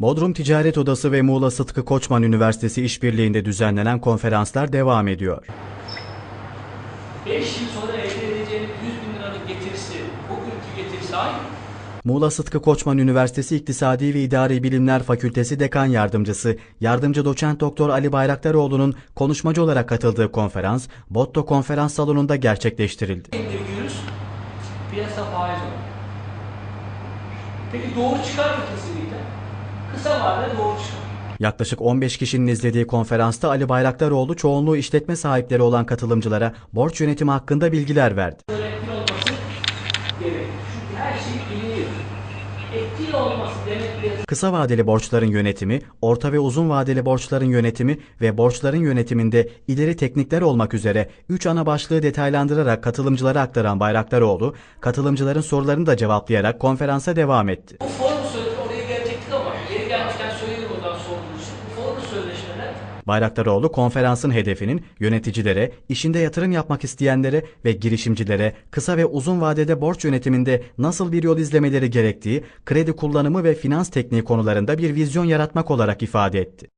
Bodrum Ticaret Odası ve Muğla Sıtkı Koçman Üniversitesi işbirliğinde düzenlenen konferanslar devam ediyor. 5 yıl sonra elde edeceğiniz 100 bin liralık getirisi, bugünkü getirisi aynı. Muğla Sıtkı Koçman Üniversitesi İktisadi ve İdari Bilimler Fakültesi Dekan Yardımcısı, Yardımcı Doçent Doktor Ali Bayraktaroğlu'nun konuşmacı olarak katıldığı konferans, Botto Konferans Salonu'nda gerçekleştirildi. Piyasa faiz olur. Peki doğru çıkar mı kesinlikle? Kısa vadede doğru çıkar. Yaklaşık 15 kişinin izlediği konferansta Ali Bayraktaroğlu çoğunluğu işletme sahipleri olan katılımcılara borç yönetimi hakkında bilgiler verdi. Etkin olması gerek. Çünkü her şey biliniyor. Etkin olması demek Kısa vadeli borçların yönetimi, orta ve uzun vadeli borçların yönetimi ve borçların yönetiminde ileri teknikler olmak üzere 3 ana başlığı detaylandırarak katılımcılara aktaran Bayraktaroğlu, katılımcıların sorularını da cevaplayarak konferansa devam etti. Bu sorduğu için. Bu formu sözleşmeler Bayraktaroğlu konferansın hedefinin yöneticilere, işinde yatırım yapmak isteyenlere ve girişimcilere kısa ve uzun vadede borç yönetiminde nasıl bir yol izlemeleri gerektiği, kredi kullanımı ve finans tekniği konularında bir vizyon yaratmak olarak ifade etti.